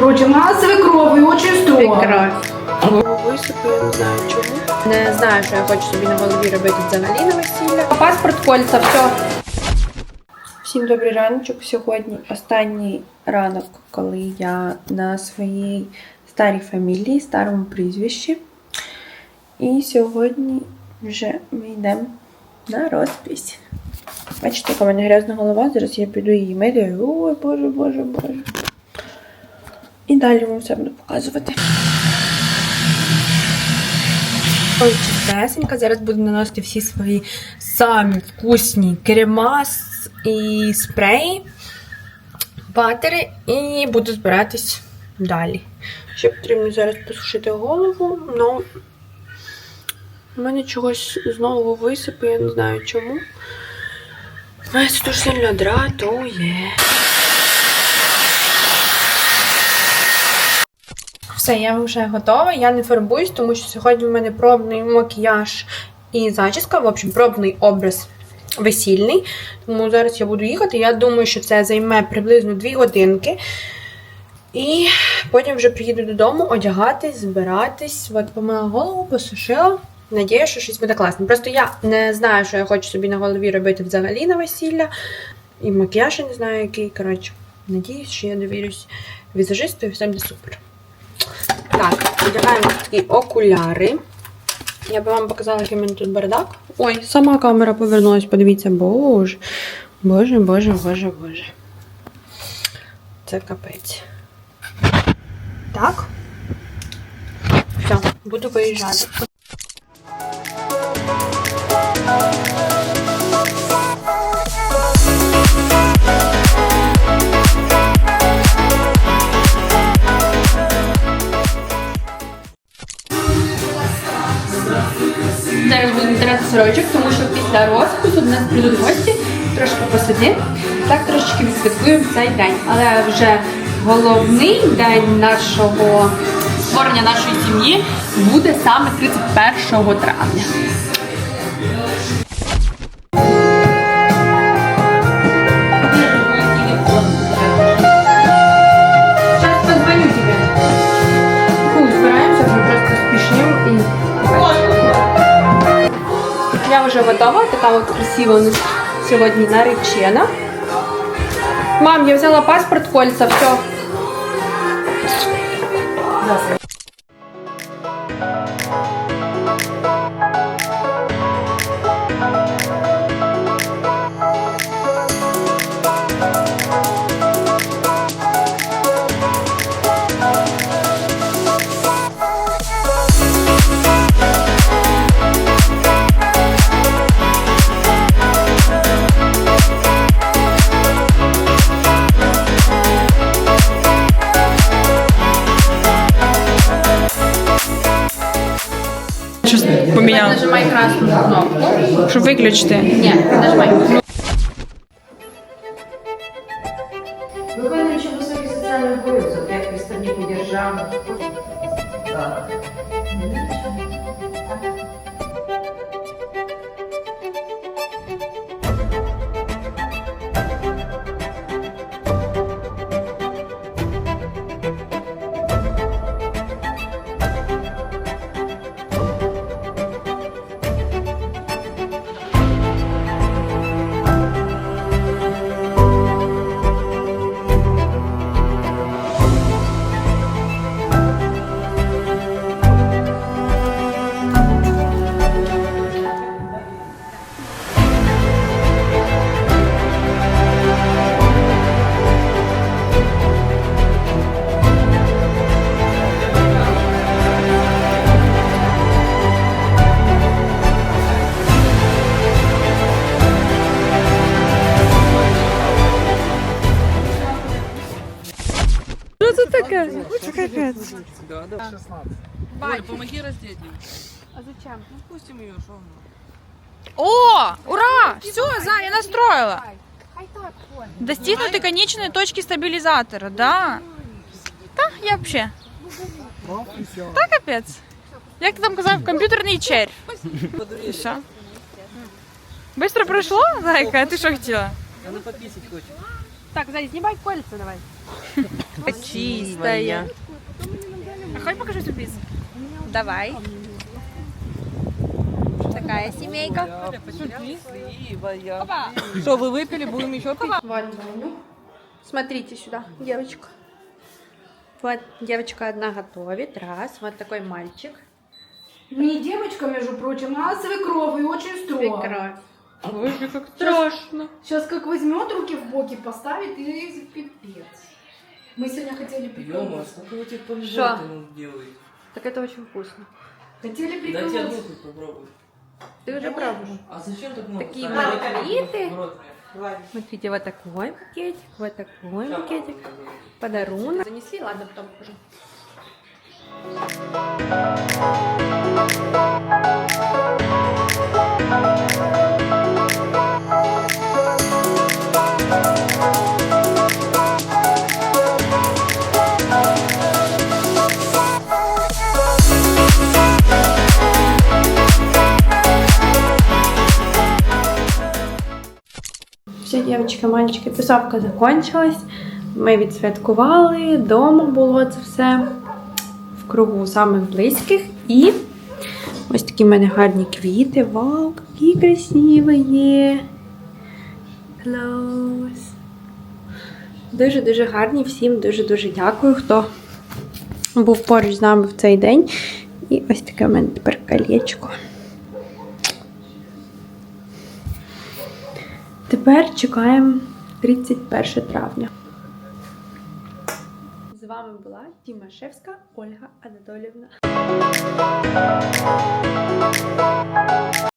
прочим, а свекровь очень строго. Прекрасно. Не знаю чому. Не знаю, що я хочу собі на голові робити взагалі на весілля. Паспорт, кольца, все. Всім добрий раночок. Сьогодні останній ранок, коли я на своїй старій фамілії, старому прізвищі. І сьогодні вже ми йдемо на розпись. Бачите, яка в мене грязна голова, зараз я піду її мити. Ой, боже, боже, боже. І далі вам все буду показувати. Ой, чистесенька. Зараз буду наносити всі свої самі вкусні крема і спреї, батери, і буду збиратись далі. Ще потрібно зараз посушити голову, але в мене чогось знову висипи, я не знаю чому. Це дуже сильно дратує. Все, я вже готова. Я не фарбуюсь, тому що сьогодні в мене пробний макіяж і зачіска. В общем, пробний образ весільний. Тому зараз я буду їхати. Я думаю, що це займе приблизно 2 годинки. І потім вже приїду додому, одягатись, збиратись. От помила голову, посушила. Надію, що щось буде класно. Просто я не знаю, що я хочу собі на голові робити взагалі на весілля. І макіяж я не знаю, який. Коротше, надіюсь, що я довірюсь візажисту і все буде супер. Так, одягаємо такі окуляри. Я би вам показала, який в мене тут бардак. Ой, сама камера повернулась, подивіться, боже. Боже, боже, боже, боже. Це капець. Так. Все, буду виїжджати. Сорочок, тому що після розпису до нас прийдуть гості, трошки посидимо. Так трошечки відсвяткуємо цей день. Але вже головний день нашого створення нашої сім'ї буде саме 31 травня. Сейчас позвоню тебе. Фу, збираємося, ми просто спішимо і я вже готова, така от красива у нас сьогодні наречена. Мам, я взяла паспорт, кольца, все. Поміняв, Нажимай красну кнопку. щоб виключити. Ні, нажимай. Виконуючи високий соціальних обов'язок, як представнику держави. Так. Що це таке? Це капець. помоги раздеть ее. А зачем? Ну, пустим ее, что О, ура! Все, за, я настроила. Так. Достигнуты конечные точки стабилизатора, да. Та, я вообще. Та капець. Як ти там казав, комп'ютерний червь. І що? Быстро пройшло, зайка? А ти що хотіла? Она пописать хочет. Так, Зай, знімай кольця давай. Чистая. А хоть покажи сюрприз. Давай. Такая семейка. Опа. Что, вы выпили, будем еще пить? Ваню. Смотрите сюда, девочка. Вот девочка одна готовит. Раз. Вот такой мальчик. Не девочка, между прочим, а свекровь и очень строго. Ой, как Страшно. Сейчас как возьмет руки в боки, поставит и пипец. Мы сегодня хотели приколоться. сколько вы этих помидор Шо? ты нам делаете? Так это очень вкусно. Хотели Дайте одну приколоться. хоть попробуй. Ты уже пробовал? А зачем так много? Такие Ставь маргариты. Смотрите, вот такой пакетик, вот такой пакетик. Подарунок. Занесли, ладно, потом покажу. Дівчатки, мальчики, тусовка закончилась. Ми відсвяткували, вдома було це все в кругу самих близьких. І ось такі в мене гарні квіти. Вау, які красиві! Close. Дуже-дуже гарні. Всім дуже-дуже дякую, хто був поруч з нами в цей день. І ось таке в мене тепер колечко. Тепер чекаємо 31 травня. З вами була Тімашевська Ольга Анатолівна.